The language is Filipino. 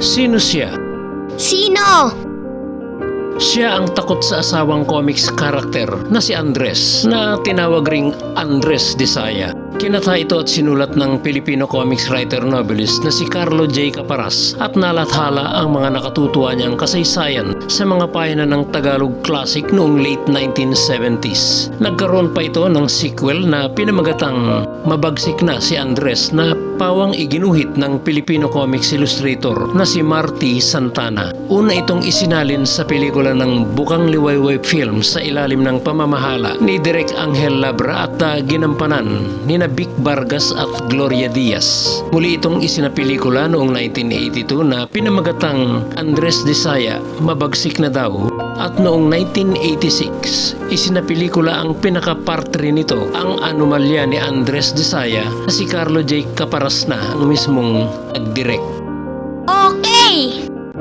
Sino siya? Sino? Siya ang takot sa asawang comics karakter na si Andres na tinawag ring Andres Desaya. Kinata ito at sinulat ng Filipino comics writer novelist na si Carlo J. Caparas at nalathala ang mga nakatutuwa niyang kasaysayan sa mga pahina ng Tagalog Classic noong late 1970s. Nagkaroon pa ito ng sequel na pinamagatang Mabagsik na si Andres na pawang iginuhit ng Filipino comics illustrator na si Marty Santana. Una itong isinalin sa pelikula ng Bukang Liwayway Film sa ilalim ng pamamahala ni Direk Angel Labra at uh, ginampanan ni na Vic Vargas at Gloria Diaz. Muli itong isinapelikula noong 1982 na pinamagatang Andres Desaya, Mabagsik na daw at noong 1986, isinapelikula ang pinaka-part nito, ang anomalya ni Andres Desaya na si Carlo J. Caparas na ang mismong nag-direct. Okay!